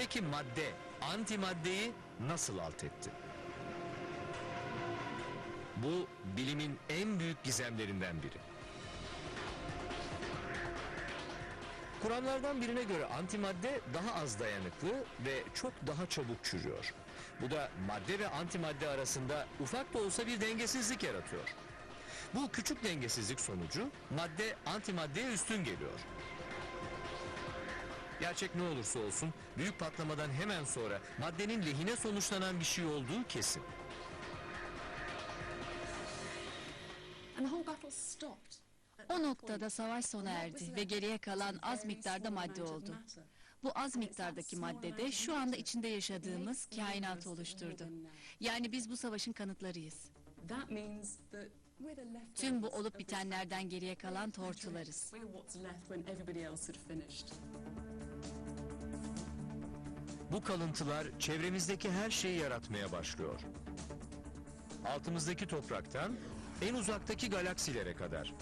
Peki madde, antimaddeyi nasıl alt etti? Bu bilimin en büyük gizemlerinden biri. Kuramlardan birine göre antimadde daha az dayanıklı ve çok daha çabuk çürüyor. Bu da madde ve antimadde arasında ufak da olsa bir dengesizlik yaratıyor. Bu küçük dengesizlik sonucu madde antimaddeye üstün geliyor. Gerçek ne olursa olsun büyük patlamadan hemen sonra maddenin lehine sonuçlanan bir şey olduğu kesin. And the whole battle stopped. O noktada savaş sona erdi ve geriye kalan az miktarda madde oldu. Bu az miktardaki madde de şu anda içinde yaşadığımız kainatı oluşturdu. Yani biz bu savaşın kanıtlarıyız. Tüm bu olup bitenlerden geriye kalan tortularız. Bu kalıntılar çevremizdeki her şeyi yaratmaya başlıyor. Altımızdaki topraktan en uzaktaki galaksilere kadar.